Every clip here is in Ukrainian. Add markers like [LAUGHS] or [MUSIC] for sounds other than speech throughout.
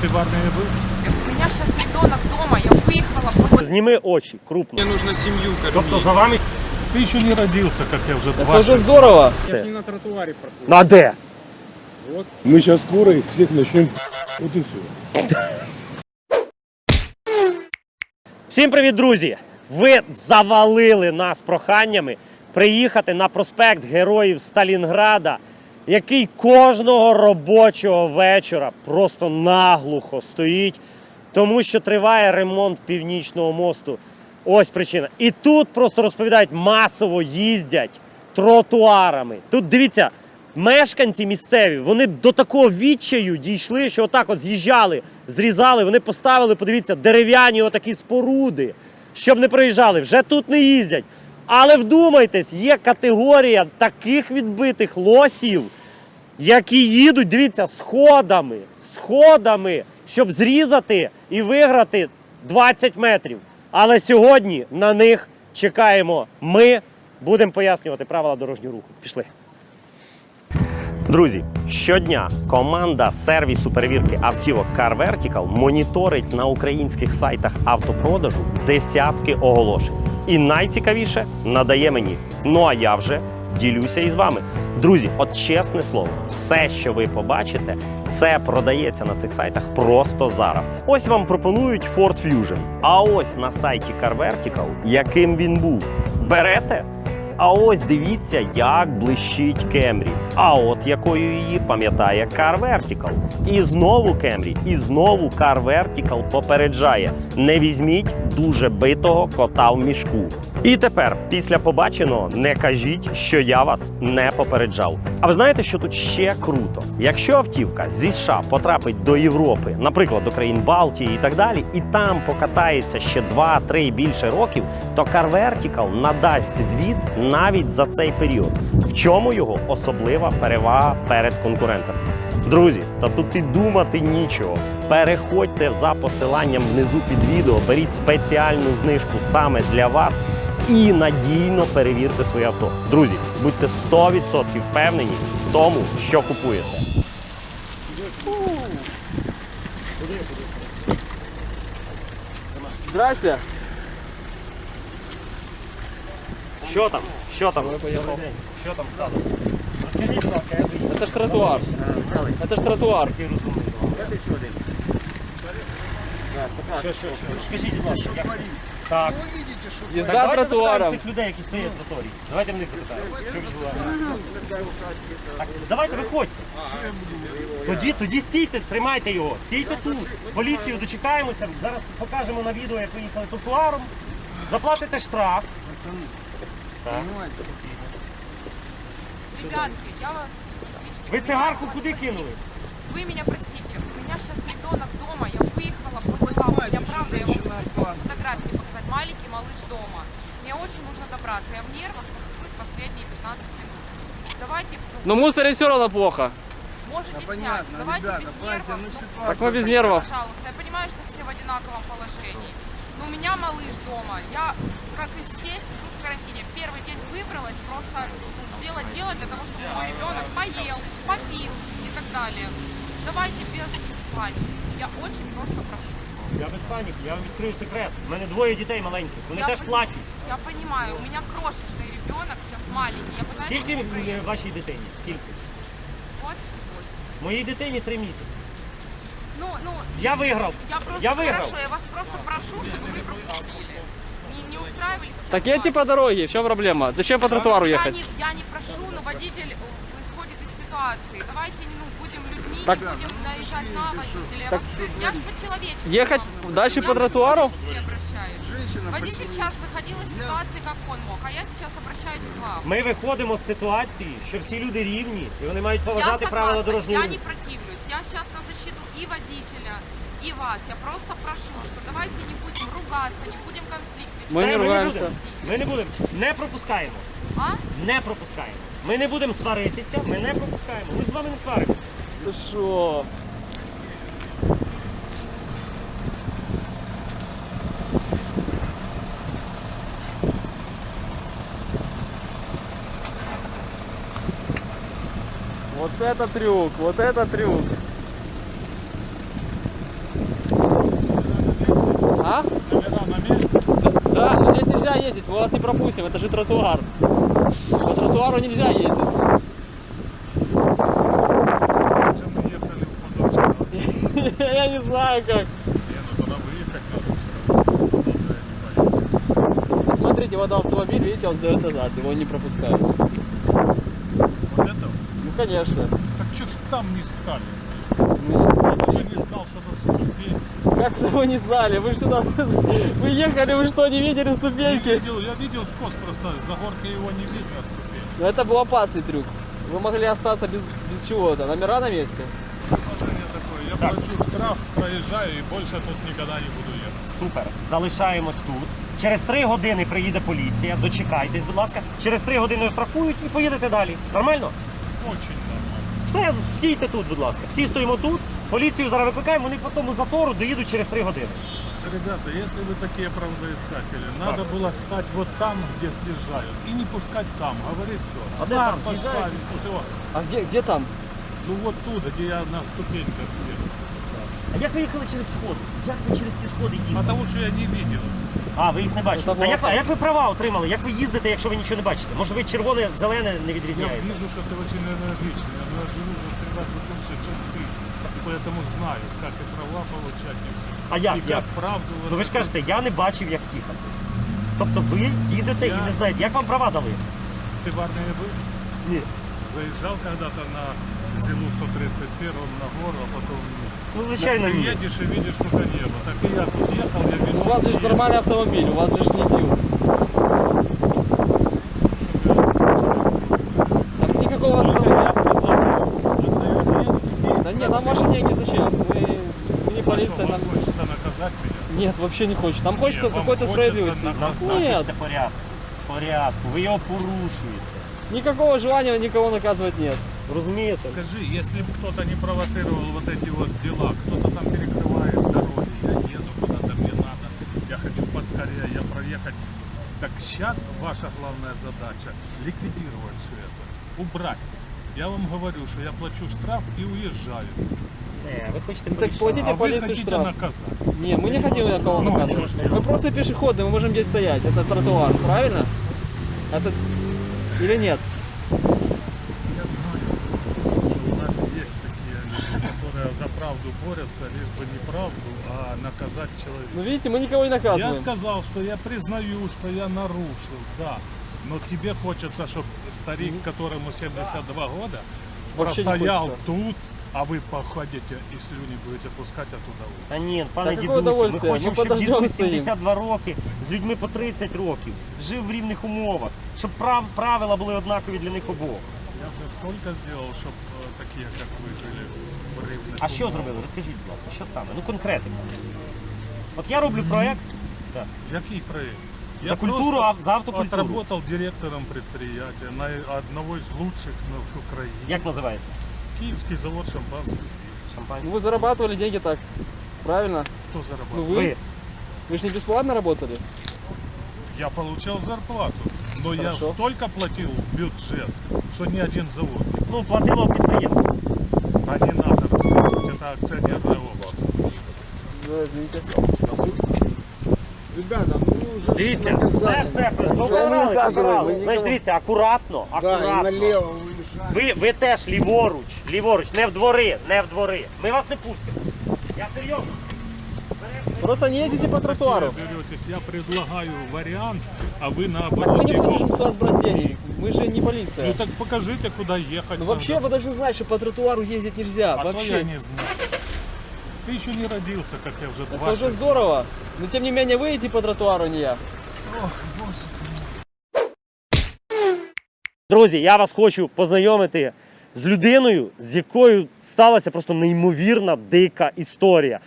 Ты в армии был? У меня сейчас ребенок дома, я выехала погодить. Зніми очі, крупно. Мне нужно семью кормить. Тобто за вами... Ты еще не родился, как я уже Это дважды. уже здорово. Я ж не на тротуаре проходил. Ну а де? Мы сейчас скоро их всех начнем вот и все. Всім привіт, друзі! Ви завалили нас проханнями приїхати на проспект Героїв Сталінграда, який кожного робочого вечора просто наглухо стоїть, тому що триває ремонт північного мосту. Ось причина. І тут просто розповідають, масово їздять тротуарами. Тут дивіться, мешканці місцеві, вони до такого відчаю дійшли, що отак от з'їжджали, зрізали, вони поставили, подивіться, дерев'яні отакі споруди, щоб не проїжджали. Вже тут не їздять. Але вдумайтесь, є категорія таких відбитих лосів, які їдуть, дивіться, сходами, сходами, щоб зрізати і виграти 20 метрів. Але сьогодні на них чекаємо ми. Будемо пояснювати правила дорожнього руху. Пішли. Друзі, щодня команда сервісу перевірки автівок Car Vertical моніторить на українських сайтах автопродажу десятки оголошень. І найцікавіше надає мені. Ну а я вже ділюся із вами. Друзі, от чесне слово, все, що ви побачите, це продається на цих сайтах просто зараз. Ось вам пропонують Ford Fusion. А ось на сайті Car Vertical, яким він був, берете. А ось дивіться, як блищить Кемрі. А от якою її пам'ятає Car Vertical. І знову Кемрі, і знову Car Vertical попереджає: не візьміть дуже битого кота в мішку. І тепер, після побаченого, не кажіть, що я вас не попереджав. А ви знаєте, що тут ще круто? Якщо автівка зі США потрапить до Європи, наприклад, до країн Балтії і так далі, і там покатається ще 2-3 і більше років, то Car Vertical надасть звіт навіть за цей період. В чому його особлива перевага перед конкурентами? Друзі, та тут і думати нічого. Переходьте за посиланням внизу під відео, беріть спеціальну знижку саме для вас і надійно перевірте своє авто. Друзі, будьте 100% впевнені в тому, що купуєте. Здрасте. Що там? Що там? Що там сталося? Розкажіть, будь ласка, як ви Это ж тротуар. Это ж тротуар. Що, що, що? Скажіть, будь ласка, як... Так. Езда Давайте запитаємо тротуаром. цих людей, які стоять в заторі. Давайте в них запитаємо. Що відбувається? Так, давайте виходьте. Тоді, тоді стійте, тримайте його, стійте тут. Поліцію дочекаємося. Зараз покажемо на відео, як ви їхали тротуаром. Заплатите штраф. Ребятки, я вас извините. Ви цигарку куди кинули? Вы меня простите, у меня сейчас ребенок дома, я выехала, пробыла, у меня правда, я вам не смогу фотографии показать, маленький малыш дома. Мне очень нужно добраться, я в нервах нахожусь последние 15 минут. Давайте, ну, Но мусоре все равно плохо. можете снять, понятно, давайте ребята, без братья, нервов. ну, ну, ситуация Так мы без нервов. Пожалуйста, я понимаю, что все в одинаковом положении. Но у меня малыш дома. Я, как и все, сижу в карантине. Первый день выбралась просто ну, сделать дело для того, чтобы мой ребенок поел, попил и так далее. Давайте без паники. Я очень просто прошу. Я без паніки, я вам відкрию секрет. У мене двоє дітей маленьких, вони Я теж пон- плачуть. Я понимаю, у меня крошечный ребенок, сейчас маленький. Я пытаюсь Скільки его е, приехать. вашій дитині? Скільки? Вот, восемь. Моїй дитині три місяці. Ну, ну, Я виграв. я просто Я выиграл. хорошо, я вас просто прошу, чтобы вы пропустили. Не, не устраивались сейчас Так едьте паники. по дороге, в чем проблема? Зачем по тротуару Я ехать? не, я не прошу, но водитель э, исходит из ситуации. Давайте ну, будем людьми, так- будем наезжать на водителя. Я, Так- вообще- я же по-человечески. Ехать вам- дальше по тротуару? по-человечески обращаюсь. Женщина Водитель сейчас выходил из ситуации, как он мог, а я сейчас обращаюсь к вам. Ми виходимо з ситуації, що всі люди рівні і вони мають Я поважати правила согласна, дорожнього я не противлюсь. Я сейчас на защиту и водителя, и вас. Я просто прошу, что давайте не будем ругаться, не будем конфликтовать. Мы Все, не ми не ругаємося. будемо. Ми не будемо. Не пропускаємо. А? Не пропускаємо. Ми не будемо сваритися, ми не пропускаємо. Ми ж з вами не сваримося. Ти що? Вот это трюк, вот это трюк. А? Да, но здесь нельзя ездить, мы вас не пропустим, это же тротуар. По тротуару нельзя ездить. Я не знаю как. Ні, ну туди виїхати надо все. Завтра я не поїду. Посмотрите, вот автомобиль, видите, он сдает назад, его не пропускают. Вот это? Ну, конечно. Так что ж там не стали? Ну, Я же не знал, что тут ступень. Как это вы не знали? Вы что там? [LAUGHS] Вы ехали, вы что, не видели Я ступеньки? видел, я видел скос просто, за горкой его не видно ступень. Но это был опасный трюк. Вы могли остаться без, без чего-то. Номера на месте? Положение такое, я плачу штраф, проезжаю и больше тут никогда не буду ехать. Супер. Залишаємось тут. Через три години приїде поліція. Дочекайтесь, будь ласка. Через три години оштрафують і поїдете далі. Нормально? Очень нормально. Все, стійте тут, будь ласка. Всі стоїмо тут. Поліцію зараз викликаємо, вони по тому затору доїдуть через три години. Ребята, если вы такие правдоискатели, надо было стать вот там, где съезжают, и не пускать там, говорит все. А где Знак там? поставить, все. А где, где там? Ну вот туда, где я на ступеньках еду. А як ви їхали через сходи? Як ви через ці сходи їхали? Потому что я не видел. А, ви їх не бачите. Ну, там А як, було- а як ви права отримали? Як ви їздите, якщо ви нічого не бачите? Може ви червоне, зелене не Я відрізняєте? вижу, что ты очень энергичный. Я живу уже в три раза дольше, чем ты. И поэтому знаю, как и права получать и все. А як, и як? как правду Ну ви ж кажете, я не бачив, як їхати. Тобто ви їдете і Я- не знаєте, як вам права дали? Ты в армии был? Ні. Заезжал когда-то на Зилу 131 на гору, а потом вниз. Ну, звичайно, ні. Едешь и видишь только небо. Так и я тут ехал, я видел. У вас же ж нормальный автомобиль, у вас же ж не дил. Там никакого. Отдаю деньги. Да нет, нам ваши деньги зачем? Мы, не полиция, нам... хочется наказать меня? Нет, вообще не хочет. Нам хочется Нет, вам какой-то хочется справедливости. Нет, порядку. Порядку. Ви його порушуєте. никакого желания никого наказывать нет. Розумієте? Скажи, если бы кто-то не провоцировал вот эти вот дела, кто-то там перекрывает дороги, я еду куда-то, мне надо, я хочу поскорее, я проехать. Так сейчас ваша главная задача ликвидировать все это, убрать. Я вам говорю, что я плачу штраф и уезжаю. Не, ви хочете Ну, так порішати. платите А вы полицию хотите штраф. наказать. Не, мы не хотим никого Ну, наказывать. чё ж Мы делать? просто пешеходы, мы можем здесь стоять. Это тротуар, правильно? Это... Или нет? правду борются, лишь бы не правду, а наказать человека. Ну видите, мы никого не наказываем. Я сказал, что я признаю, что я нарушил, да. Но тебе хочется, чтобы старик, которому 72 года, Вообще не простоял хочется. тут, а вы походите и слюни будете пускать оттуда. Та ні, пане Та яке дідусю, ми удовольствие, хочемо, ми щоб подождемо дідусь стоїм. 72 роки, з людьми по 30 років, жив в рівних умовах, щоб прав, правила були однакові для них обох. Я вже столько сделал, чтобы такие, как вы, жили в рівних А що умовах. зробили? Розкажіть, будь ласка, що саме? Ну конкретика. От я роблю проект. Так. Який проект? За культуру, а- за автокультуру. Отработал директором предприятия на одного из лучших ну, в Украине. Як називається? Киевский завод шампанского. Шампанське. Ну, вы зарабатывали деньги так, правильно? Кто Ну зарабатывал? вы, Ви. вы же не бесплатно работали? Я получал зарплату, но я Хорошо. столько платил в бюджет, что ни один завод. Ну, платило підприємство. А не надо рассказывать, это акционерная область. Да, извините. Ребята, ну уже Дивіться, все, все, покарали, покарали. Значить, дивіться, акуратно, Да, и акуратно. налево уезжать. Ви, ви теж ліворуч, ліворуч, не в двори, не в двори. Ми вас не пустимо. Я серйозно. Просто не едете по тротуару. Вы беретесь, я предлагаю вариант, а вы Так наоборот мы не его. будем с вас брать денег. Мы же не полиция. Ну так покажите, куда ехать. Ну вообще надо. вы должны знать, что по тротуару ездить нельзя. А то вообще. я не знаю. Ты еще не родился, как я уже Это два уже здорово. Но тем не менее вы идите по тротуару, а не я. Друзі, я вас хочу познайомити з людиною, з якою сталася просто неймовірна дика історія.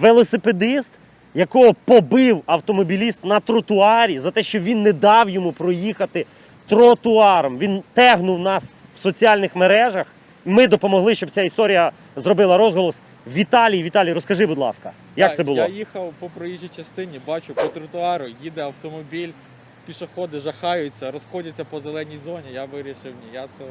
Велосипедист, якого побив автомобіліст на тротуарі за те, що він не дав йому проїхати тротуаром. Він тегнув нас в соціальних мережах. Ми допомогли, щоб ця історія зробила розголос. Віталій, Віталій, розкажи, будь ласка, як Так, це було? Я їхав по проїжджій частині, бачу по тротуару, їде автомобіль, пішоходи жахаються, розходяться по зеленій зоні. Я вирішив, ні, я цього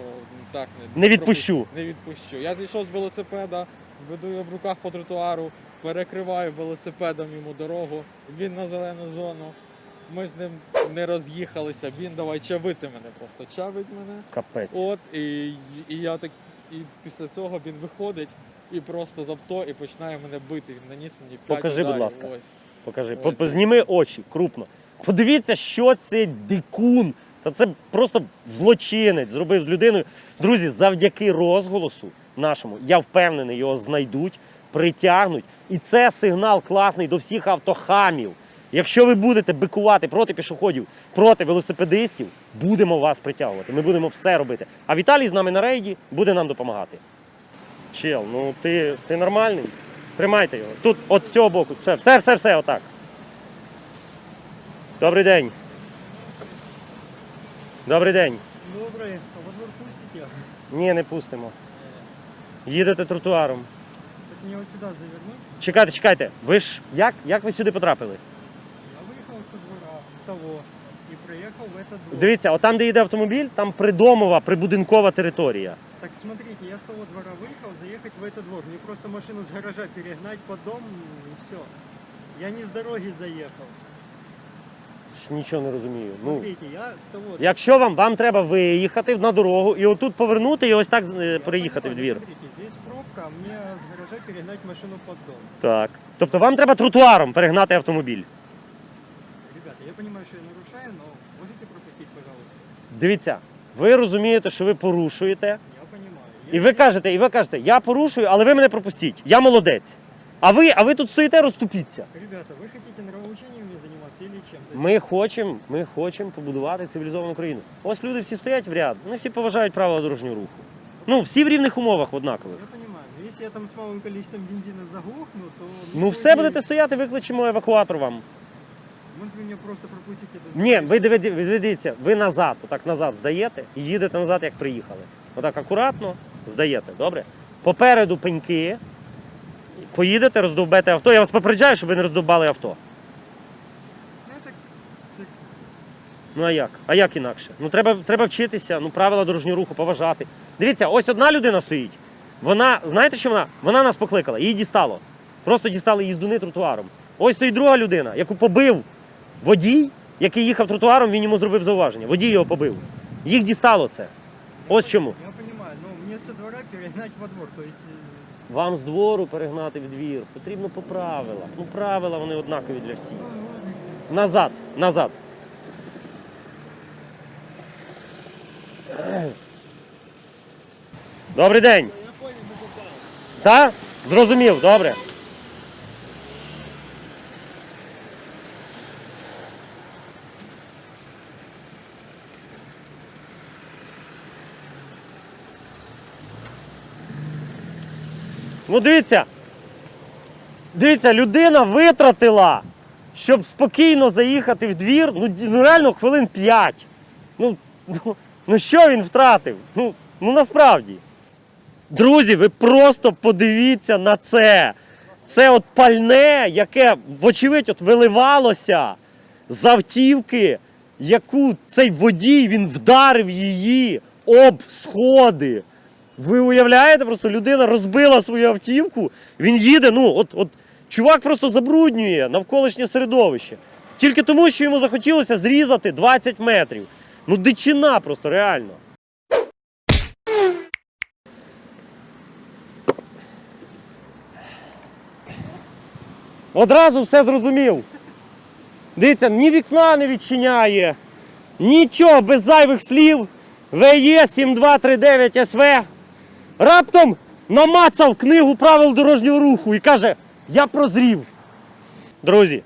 так не, Не відпущу. Не відпущу. Я зійшов з велосипеда, веду його в руках по тротуару, перекриваю велосипедом йому дорогу. Він на зелену зону. Ми з ним не роз'їхалися. Він давай чавити мене просто. Чавить мене. Капець. От, і, і я так. І після цього він виходить і просто з авто і починає мене бити. Він наніс мені 5 Покажи, будь ласка. Ось. Покажи. По- Зніми очі крупно. Подивіться, що це дикун. Та це просто злочинець зробив з людиною. Друзі, завдяки розголосу нашому, я впевнений, його знайдуть, притягнуть. І це сигнал класний до всіх автохамів. Якщо ви будете бикувати проти пішоходів, проти велосипедистів, будемо вас притягувати. Ми будемо все робити. А Віталій з нами на рейді буде нам допомагати. Чел, ну ти, ти нормальний? Тримайте його. Тут, от з цього боку. Все, все, все, все, отак. Добрий день. Добрий день. Доброе. А во двор пустите? Ні, не пустимо. Їдете тротуаром. Так мне вот сюда завернуть? Чекайте, чекайте. Ви ж як, як ви сюди потрапили? Я выехал со двора, с того, и проехал в этот двор. Дивіться, отам, де йде автомобіль, там придомова, прибудинкова територія. Так смотрите, я с того двора выехал, заехать в этот двор. Мне просто машину с гаража перегнать под дом и все. Я не с дороги заехал. Ж Нічого не розумію. Ну, Смотрите, я с того... якщо вам, вам треба виїхати на дорогу і отут повернути і ось так е, Я приїхати в понимаю, двір. Смотрите, здесь пробка, а мне с гаража перегнать машину под дом. Так. Тобто вам треба тротуаром перегнати автомобіль. Дивіться, ви розумієте, що ви порушуєте. І ви кажете, і ви кажете, я порушую, але ви мене пропустіть. Я молодець. А ви, а ви тут стоїте, розступіться. Ребята, нравоучениями заниматься или чем? То есть Ми хочемо, ми хочемо побудувати цивілізовану країну. Ось люди всі стоять в ряд, вони всі поважають правила дорожнього руху. Ну, всі в рівних умовах однакових. Я понимаю. Но если я там с малым количеством бензина заглохну, то... Ну, все будете стояти, викличемо евакуатор вам. Меня просто пропустите. Ні, ви диві- ви дивіться, ви назад, отак назад здаєте і їдете назад, як приїхали. Отак акуратно здаєте, добре? Попереду пеньки. Поїдете, роздовбете авто. Я вас попереджаю, щоб ви не роздовбали авто. Ну, це- Ну а як? А як інакше? Ну треба, треба вчитися, ну правила дорожнього руху поважати. Дивіться, ось одна людина стоїть. Вона, знаєте, що вона? Вона нас покликала, її дістало. Просто дістали їздуни тротуаром. Ось стоїть друга людина, яку побив водій, який їхав тротуаром, він йому зробив зауваження. Водій його побив. Їх дістало це. Ось чому. Я понимаю, но мне со двора перегнать во двор, то есть... э, Вам з двору перегнати в двір. Потрібно по правилах. Ну, правила вони однакові для всіх. Назад, назад. Добрий день. Так? Зрозумів, добре. Ну дивіться. Дивіться, людина витратила, щоб спокійно заїхати в двір, ну, ну реально хвилин 5. Ну, ну, ну що він втратив? Ну, ну насправді. Друзі, ви просто подивіться на це. Це от пальне, яке, вочевидь, от виливалося з автівки, яку цей водій він вдарив її об сходи. Ви уявляєте, просто людина розбила свою автівку, він їде, ну, от, от чувак просто забруднює навколишнє середовище. Тільки тому, що йому захотілося зрізати 20 метрів. Ну, дичина просто реально. Одразу все зрозумів. Дивіться, ні вікна не відчиняє, нічого без зайвих слів. ВЕ 7239 СВ раптом намацав книгу правил дорожнього руху і каже: Я прозрів. Друзі,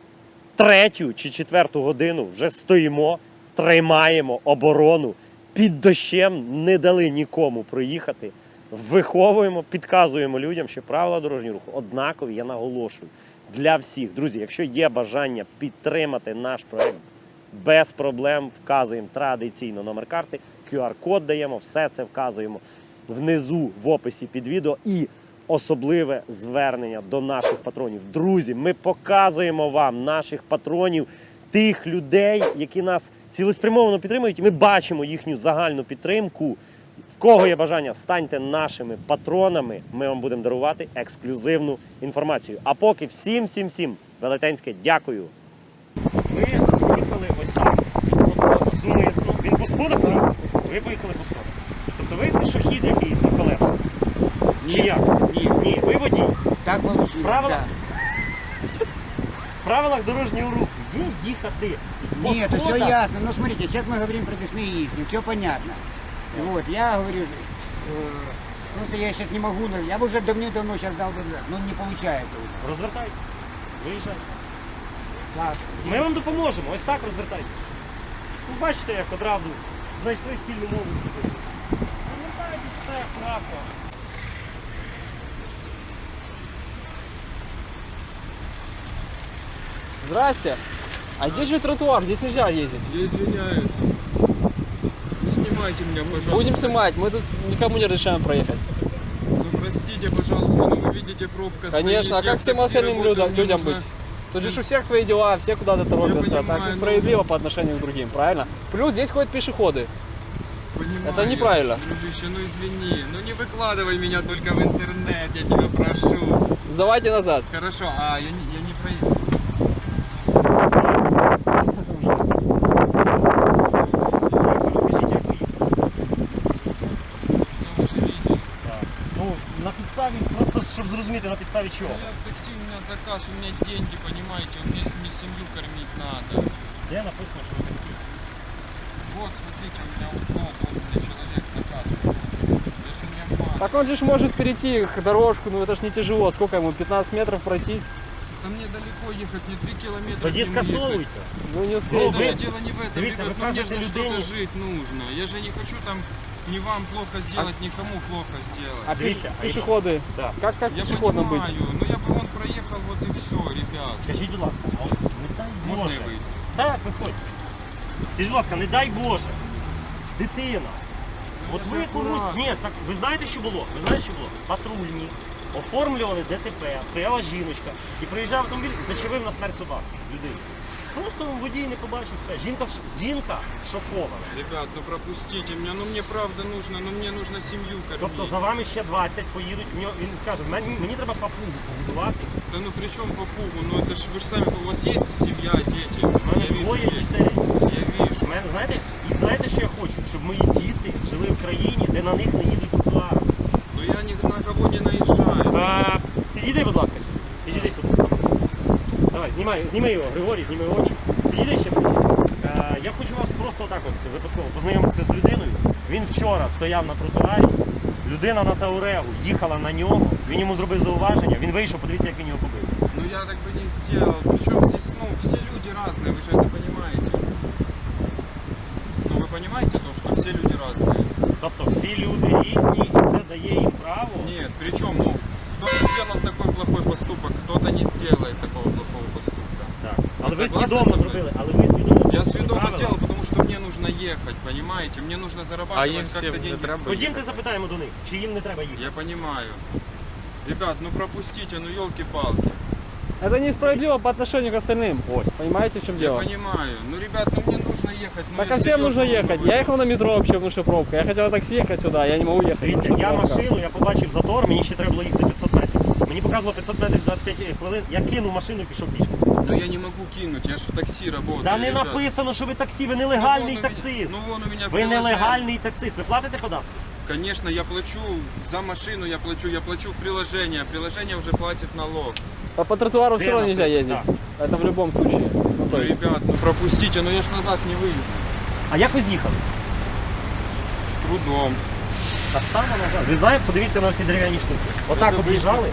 третю чи четверту годину вже стоїмо, тримаємо оборону. Під дощем не дали нікому проїхати. Виховуємо, підказуємо людям, що правила дорожнього руху однакові, я наголошую, для всіх. Друзі, якщо є бажання підтримати наш проект без проблем, вказуємо традиційно номер карти, QR-код даємо, все це вказуємо внизу в описі під відео і особливе звернення до наших патронів. Друзі, ми показуємо вам наших патронів, тих людей, які нас цілеспрямовано підтримують. Ми бачимо їхню загальну підтримку. В кого є бажання, станьте нашими патронами. Ми вам будемо дарувати ексклюзивну інформацію. А поки всім, всім, всім велетенське дякую. Ми їхали сходах так? Ви поїхали по сходах. Тобто ви пішохід. Чи як? Ні, Ні, ви водій. так получилось. Правила? да. В правилах дорожнього руху є їхати. по Нет, это все сходах. ясно. Ну смотрите, сейчас мы говорим про Десны и все понятно. Вот, я говорю, э, просто я сейчас не могу, но я бы уже давно-давно сейчас дал бы, взад, но не получается уже. Розвертайтесь. Виїжджайте. Так. Ми вам допоможемо, ось так розвертайтесь. Ну, бачите, як одразу знайшли спільну мову. Розвертайтесь, все акуратно. Здрасте. А здесь же тротуар, здесь нельзя ездить. Я извиняюсь. Не снимайте меня, пожалуйста. Будем снимать, мы тут никому не разрешаем проехать. Ну простите, пожалуйста, но вы видите пробка Конечно, а как всем остальным людям, людям нужно- быть? Тут же у всех свои дела, все куда-то торопятся, так несправедливо по отношению к другим, правильно? Плюс здесь ходят пешеходы. Понимаю, Это неправильно. Дружище, ну извини, ну не выкладывай меня только в интернет, я тебя прошу. Сдавайте назад. Хорошо, а я не, я не проеду. на підставі чого. Я в такси, у меня заказ, у меня деньги, понимаете, у меня мне семью кормить надо. Де написано, що ви таксі? Вот, смотрите, у меня вот вот у меня человек заказ. Я же не обманываю. Так он же ж может перейти к дорожку, ну это ж не тяжело. Сколько ему, 15 метров пройтись? Да мне далеко ехать, мне 3 километра. Тоді к нему ехать. скасовуйте. Ну не Ну, успеете. ви- Даже дело не в этом, Дивіться, ребят, ви ну, мне кажете же что-то людині- жить нужно. Я же не хочу там ни вам плохо сделать, никому плохо сделать. А пеш- Дивіться, а пешеходы? Да. Как, как Я пешеходом быть? понимаю, ну я бы вон проехал, вот и все, ребят. Скажіть, будь ласка, а от не дай Можно Боже. и выйти? Так, виходь. Скажіть, будь ласка, не дай Боже. Дитина. От я ви ж комусь. акуратно. Ні, так ви знаєте, що було? Ви знаєте, що було? Патрульні. Оформлювали ДТП, стояла жіночка і приїжджав автомобіль і зачавив на смерть собаку людину. Просто водій не побачив все. Жінка, в жінка шокована. Ребят, ну пропустите меня, ну мне правда нужно, ну мне нужно семью кормить. Тобто за вами ще 20 поїдуть. В нього- Він скаже, мені, мені треба папугу побудувати. Да ну при чем попугу? Ну это ж вы же сами, у вас есть семья, дети? У мене Я вижу, двоє есть. дітей. Я вижу. У мене, знаєте, і знаєте, що я хочу? Щоб мої діти жили в країні, де на них не їдуть тротуари. Но я ни на кого не наезжаю. А, підійди, будь ласка, сюди. Підійди сюди. Давай, знімай, зніми його, Григорій, зніми очі. Підійди ще. А, я хочу вас просто отак от випадково познайомитися з людиною. Він вчора стояв на тротуарі, людина на Таурегу їхала на нього, він йому зробив зауваження, він вийшов, подивіться, як він його побив. Ну я так бы не сделал. Причем здесь, ну, все люди разные, вы же это понимаете. Ну вы понимаете то, что все люди разные? Тобто всі люди різні, і це дає їм право. Нет, причем, ну, кто-то сделал такой плохой поступок, кто-то не сделает такого ви согласны свідомо со мной? зробили, але ви свідомо. Я зробили сведомо правила. сделал, потому что мне нужно ехать, понимаете? Мне нужно А зарабатывать им всем как-то не деньги. треба Ходімте запитаємо до них, чи їм не треба їхати. Я понимаю. Ребят, ну пропустите, ну елки-палки. Это несправедливо по отношению к остальным. Ось. Понимаете, в чем Я дело? понимаю. Ну, ребят, ну мне нужно ехать. Ну, Так я а всем нужно серьезно ехать. говорю. Я ехал на метро вообще, потому что пробка. Я хотел на такси ехать сюда, я не могу ехать. Дивіться, потому что я пробка. машину, я побачив затор, мені ще треба було їхати 500 метрів. Мені показувало 500 метрів 25 хвилин, я кинув машину і пішов пішки. Ну я не могу кинуть, я же в такси работаю. Та не ребят. написано, що ви таксі, ви Ну, нелегальний вон у меня- таксист. Ну вон у меня Ви приложение. нелегальний таксист. Ви платите податки? Конечно, я плачу за машину, я плачу, я плачу в приложение. Приложение уже платит налог. А по тротуару все равно нельзя написано? ездить. Это в любом случае. Ну, то Ну, есть, ребят, ну пропустите, ну я ж назад не выйду. А як ви з'їхали? С трудом. Так само назад. Ви знаєте, подивіться на ці дерев'яні штуки. Отак об'їжджали.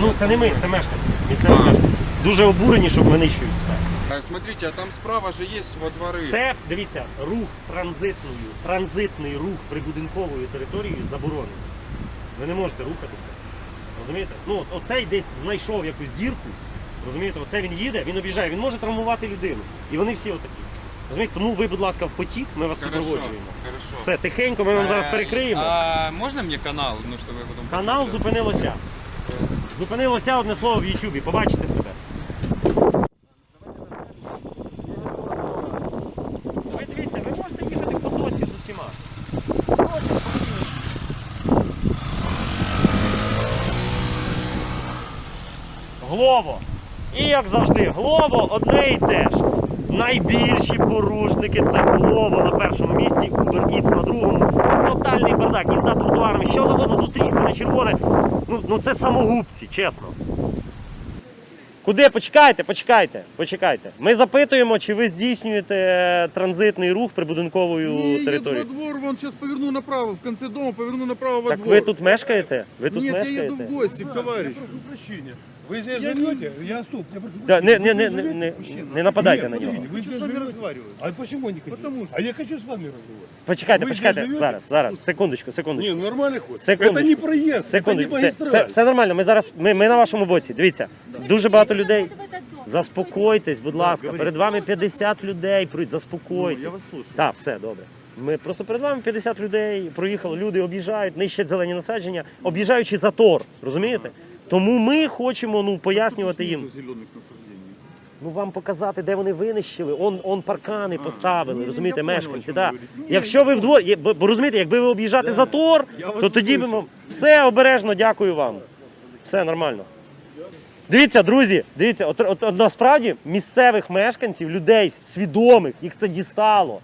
Ну це не ми, це мешканці. Місцеві мешканці Дуже обурені, що винищують все. А, Смотрите, а там справа же есть во дворы. Це, дивіться, рух транзитною, транзитний рух прибудинковою територією заборонений. Ви не можете рухатися. Розумієте? Ну, от оцей десь знайшов якусь дірку. Розумієте, оце він їде, він об'їжджає, він може травмувати людину. І вони всі отакі. Розумієте, тому ви, будь ласка, в потік, ми вас Хорошо, супроводжуємо. хорошо. Все, тихенько, ми вам зараз Э, перекриємо. А можно мне канал, ну чтобы я потом Канал посмотрел? зупинилося. Зупинилося одне слово в Ютубі. Побачите себе. Глово. І як завжди, Глово одне і те ж. Найбільші порушники це Глово на першому місці, Uber Eats на другому. Тотальний бардак, їзда тротуарами, що завгодно, зустрічку на червоне. Ну, ну це самогубці, чесно. Куди? Почекайте, почекайте, почекайте. Ми запитуємо, чи ви здійснюєте е, транзитний рух прибудинковою Не, еду во територією. двор, вон сейчас поверну направо, в конце дома поверну направо во Так двор. ви тут мешкаєте? Ви тут Нет, я мешкаєте? еду в гости, товарищ. Прошу прощения. Вы здесь Я живете? Я стоп, я прошу Да, не, не, Вы не, здесь не, живете? не, мужчина? не нападайте Нет, на нього. подождите, Вы Хочу здесь с вами живете? разговаривать. А почему не хотите? Потому что- А я хочу с вами разговаривать. Почекайте, Ви почекайте. здесь Зараз, зараз. Секундочку, секундочку. Не, нормальный ход. Секундочку. Это не проезд, это не Секундочку. Це, магистраль. це, все нормально. Ми зараз ми, ми на вашому боці. Дивіться, дуже багато людей. Заспокойтесь, будь ласка. Перед вами 50 людей. пройдуть, Заспокойтесь. Я вас слушаю. Так, все добре. Ми просто перед вами 50 людей проїхали, люди об'їжджають, нищать зелені насадження, об'їжджаючи затор. Розумієте? Тому ми хочемо ну пояснювати їм. Ну вам показати, де вони винищили. Он, он паркани поставили, ні, розумієте, мешканці. Да. Ні, Якщо ви вдвоє, бо, розумієте, якби ви об'їжджати затор, Я то тоді б ми- все обережно, дякую вам. Все нормально. Дивіться, друзі, дивіться, от, от, от насправді місцевих мешканців, людей свідомих, їх це дістало.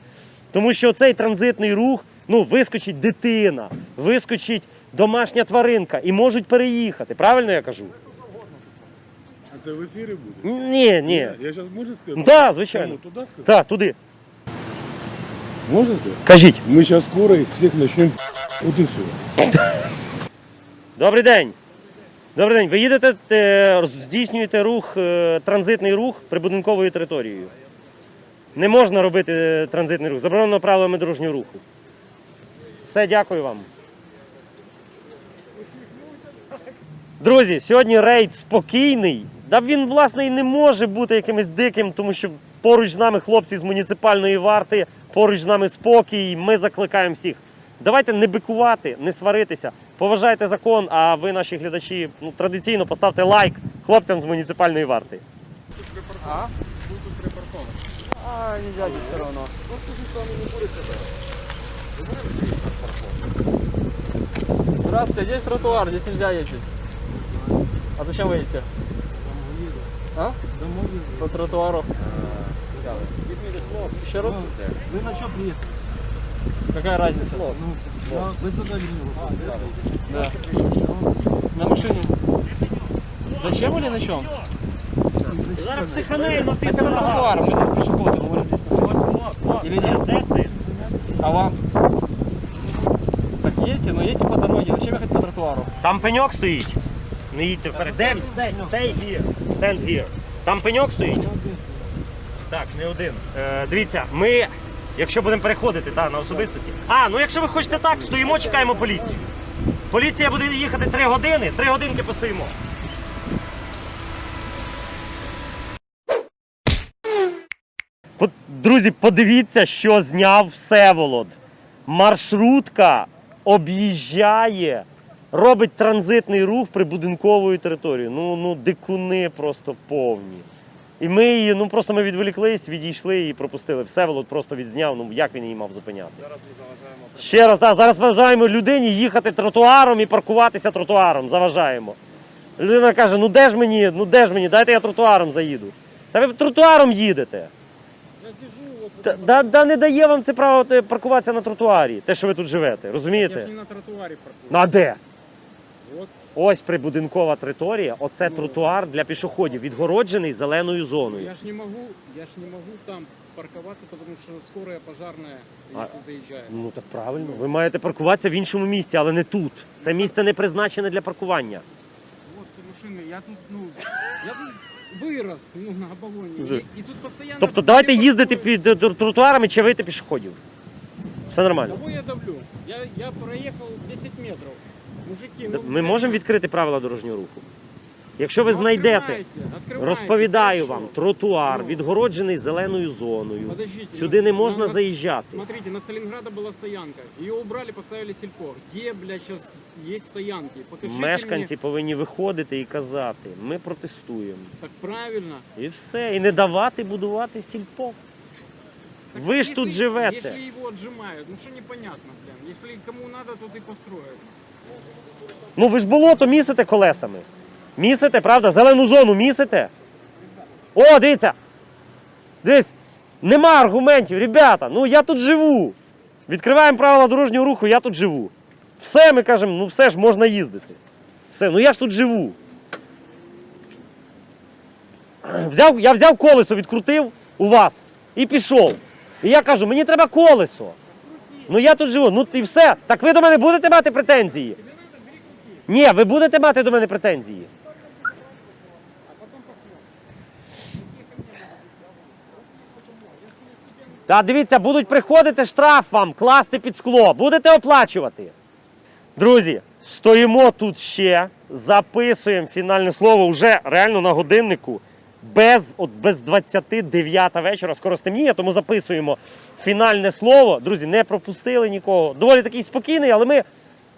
Тому що цей транзитний рух, ну, вискочить дитина, вискочить домашня тваринка і можуть переїхати. Правильно я кажу? Это в эфире будет? Ні, ні. Я сейчас, можно сказать? Ну, да, звичайно. Кому, Туда сказать? Так, туди. Можете? Кажіть. Мы сейчас скоро их всех начнем вот и все. Добрий день. Добрий день. Ви їдете, е, роз- здійснюєте рух, е, транзитний рух прибудинковою територією. Не можна робити е, транзитний рух. Заборонено правилами дорожнього руху. Все, дякую вам. Друзі, сьогодні рейд спокійний. Да він, власне, і не може бути якимось диким, тому що поруч з нами хлопці з муніципальної варти, поруч з нами спокій. Ми закликаємо всіх. Давайте не бикувати, не сваритися. Поважайте закон, а ви, наші глядачі, ну, традиційно поставте лайк хлопцям з муніципальної варти. А? А, нельзя здесь все равно. Здравствуйте, здесь тротуар, здесь нельзя ездить. А зачем вы едете? А? По тротуару. Еще раз? Вы на что приехали? Какая разница? Вы задали Да. На машине. Зачем или на чем? Зараз психаней Так это тротуар, мы здесь пешеходы, мы можем здесь находиться. Или нет? А вам? Так едьте, но едьте по дороге. Зачем ехать по тротуару? Там пеньок стоїть. Не їдьте вперед. Де? Stay, stay here. Stand here. Там пеньок стоїть? Так, не один. Е, дивіться, ми, якщо будемо переходити та, на особистості. А, ну якщо ви хочете так, стоїмо, чекаємо поліцію. Поліція буде їхати 3 години, 3 годинки постоїмо. От, Друзі, подивіться, що зняв Всеволод. Маршрутка об'їжджає, робить транзитний рух прибудинковою територією. Ну, ну, дикуни просто повні. І ми її, ну просто ми відволіклись, відійшли і пропустили. Всеволод просто відзняв, ну як він її мав зупиняти. Зараз ми заважаємо. Ще раз, так, зараз ми заважаємо людині їхати тротуаром і паркуватися тротуаром. Заважаємо. Людина каже: ну де ж мені, ну де ж мені, дайте я тротуаром заїду. Та ви тротуаром їдете. Та, да, да не дає вам це право е, паркуватися на тротуарі, те, що ви тут живете, розумієте? Я ж не на тротуаре паркую. Ну а де? От. Ось прибудинкова територія, оце тротуар для пішоходів, відгороджений зеленою зоною. Я ж не могу, я ж не могу там парковаться, потому что скорая пожарная, А- если заезжает. Ну так правильно. Ви маєте паркуватися в іншому місці, але не тут. Це місце не призначене для паркування. Вот эти машины, я тут, ну, я тут вырос, ну, на оболоне. Да. И, и тут постоянно... Тобто все давайте їздити паркуют. під е, тротуарами чи вийти пішоходів. Все нормально. Кого я давлю? Я, я проехал 10 метров. Мужики, ну... Ми можемо відкрити правила дорожнього руху. Якщо ви ну, знайдете, открывайте, открывайте, розповідаю хорошо. вам, тротуар Ну. відгороджений зеленою зоною. Подождите. Сюди не на- можна на- заїжджати. Смотрите, на Сталинграда была стоянка. Ее убрали, поставили сельпо. Где, блядь, сейчас есть стоянки? Покажите Мешканці мне. повинні виходити і казати, ми протестуємо. Так правильно. І все. І не давати будувати сільпо. Так Ви ж если- тут живете. Если его отжимают, ну что непонятно, блин. Если кому надо, то и построят. Ну ви ж болото місите колесами. Місите, правда? Зелену зону місите. О, дивіться! Дивись, нема аргументів, ребята, ну я тут живу. Відкриваємо правила дорожнього руху, я тут живу. Все, ми кажемо, ну все ж можна їздити. Все, ну я ж тут живу. Взяв, я взяв колесо, відкрутив у вас і пішов. І я кажу, мені треба колесо. Ну я тут живу, ну і все. Так ви до мене будете мати претензії? Ні, ви будете мати до мене претензії. Та дивіться, будуть приходити штраф вам, класти під скло, будете оплачувати. Друзі, стоїмо тут ще, записуємо фінальне слово вже реально на годиннику. Без, от без 29 вечора, скоро стемніє, тому записуємо фінальне слово. Друзі, не пропустили нікого. Доволі такий спокійний, але ми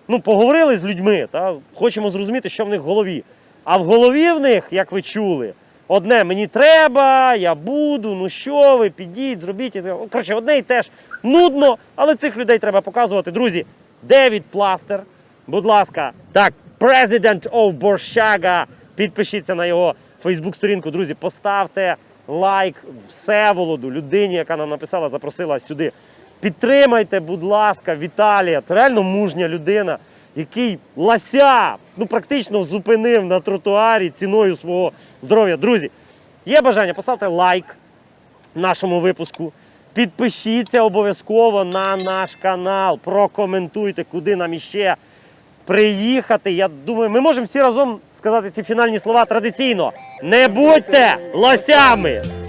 ну, поговорили з людьми та хочемо зрозуміти, що в них в голові. А в голові в них, як ви чули, одне мені треба, я буду, ну що ви, підіть, зробіть. Коротше, одне і те ж нудно, але цих людей треба показувати. Друзі, Девід Пластер, будь ласка, так, President of Борщага. Підпишіться на його Фейсбук-сторінку. Друзі, поставте лайк Всеволоду, людині, яка нам написала, запросила сюди. Підтримайте, будь ласка, Віталія. Це реально мужня людина, який лася ну, практично зупинив на тротуарі ціною свого здоров'я. Друзі, є бажання, поставте лайк нашому випуску. Підпишіться обов'язково на наш канал, прокоментуйте, куди нам іще приїхати. Я думаю, ми можемо всі разом сказати ці фінальні слова традиційно. Не будьте лосями!